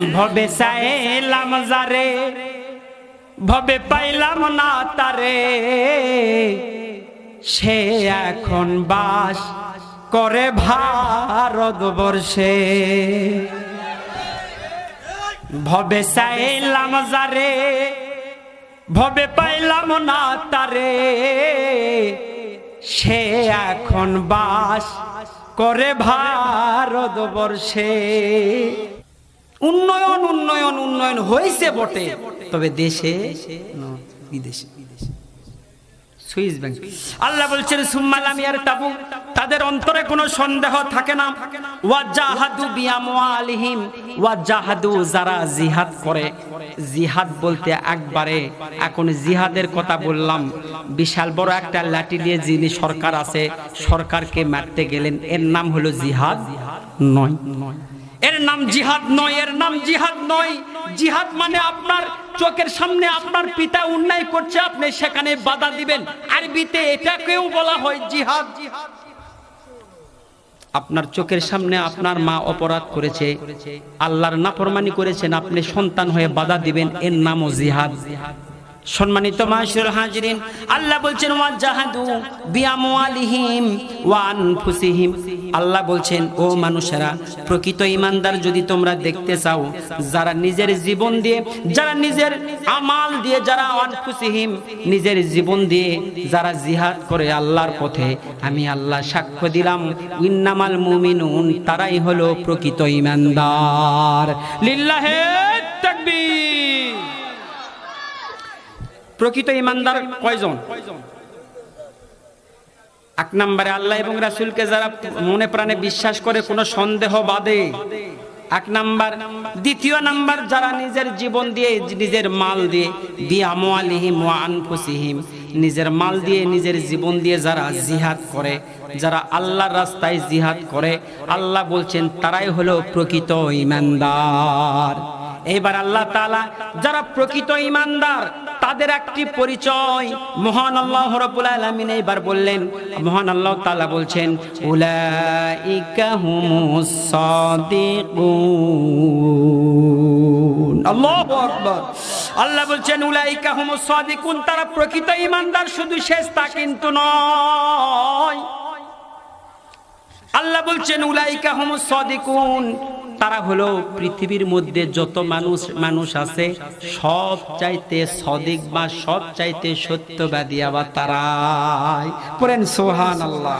ভবে চাইলাম যারে, ভবে পাইলাম না তারে। সে এখন বাস করে ভারতবর্ষে ভবে চাইলাম যারে, ভবে পাইলাম না তারে। সে এখন বাস করে ভারতবর্ষে উন্নয়ন উন্নয়ন উন্নয়ন হয়েছে বটে। তবে দেশে বিদেশে। Swiss bank. আল্লাহ বলছেন সুম্মালামিয়ার তাবু তাদের অন্তরে কোনো সন্দেহ থাকে না। ওয়াজাহাদু বিয়ামওয়ালিহিম ওয়াজাহাদু যারা জিহাদ করে। জিহাদ বলতে একবারে এখন জিহাদের কথা বললাম। বিশাল বড় একটা লাঠি দিয়ে যিনি সরকার আছে সরকারকে মারতে গেলেন এর নাম হলো জিহাদ নয় নয়। এর নাম জিহাদ নয়, এর নাম জিহাদ নয়। জিহাদ মানে আপনার চোখের সামনে আপনার পিতা অন্যায় করছে, আপনি সেখানে বাধা দিবেন। আরবিতে এটাকেও বলা হয় জিহাদ। আপনার চোখের সামনে আপনার মা অপরাধ করেছে, আল্লাহর নাফরমানি করেছেন, আপনি সন্তান হয়ে বাধা দিবেন, এর নামও জিহাদ। সম্মানিত মাসুর হাজরিন, আল্লাহ বলছেন, ওয়া জাহাদু বিআমওয়ালিহিম ওয়া আনফুসিহিম। আল্লাহ বলছেন, ও মানুষেরা, প্রকৃত ইমানদার যদি তোমরা দেখতে চাও, যারা নিজের জীবন দিয়ে, যারা নিজের আমাল দিয়ে, যারা আনফুসিহিম, নিজের জীবন দিয়ে যারা জিহাদ করে আল্লাহর পথে, আমি আল্লাহ সাক্ষ্য দিলাম, ইন্নামাল মুমিনুন, তারাই হলো প্রকৃত ইমানদার লিল্লাহে তাকবীর। প্রকৃত ইমানদার কয়জন? এক নম্বরে আল্লাহ এবং রাসুলকে যারা মনে প্রাণে বিশ্বাস করে, কোনো সন্দেহ বাদে। এক নাম্বার। দ্বিতীয় নাম্বার, যারা নিজের জীবন দিয়ে, নিজের মাল দিয়ে বিয়ামিহিম আনফুসিহিম, নিজের মাল দিয়ে, নিজের জীবন দিয়ে যারা জিহাদ করে, যারা আল্লাহর রাস্তায় জিহাদ করে, আল্লাহ বলছেন, তারাই হলো প্রকৃত ইমানদার। এবার আল্লাহ তালা যারা প্রকৃত ইমানদার তাদের একটি পরিচয়। মহান আল্লাহ রাব্বুল আলামিন এবার বললেন, মহান আল্লাহ তাআলা বলছেন, উলাইকা হুমুস সাদিকুন। আল্লাহু আকবার। আল্লাহ বলছেন, উলাইকা হুমুস সাদিকুন, তারা প্রকৃত ইমানদার শুধু শেষ তা কিন্তু নয়। আল্লাহ বলছেন, উলাইকা হুমুস সাদিকুন তারা হলো পৃথিবীর মধ্যে যত মানুষ মানুষ আছে সব চাইতে সদিক বা সব চাইতে সত্যবাদী আবার তারাই। পড়েন সোহান আল্লাহ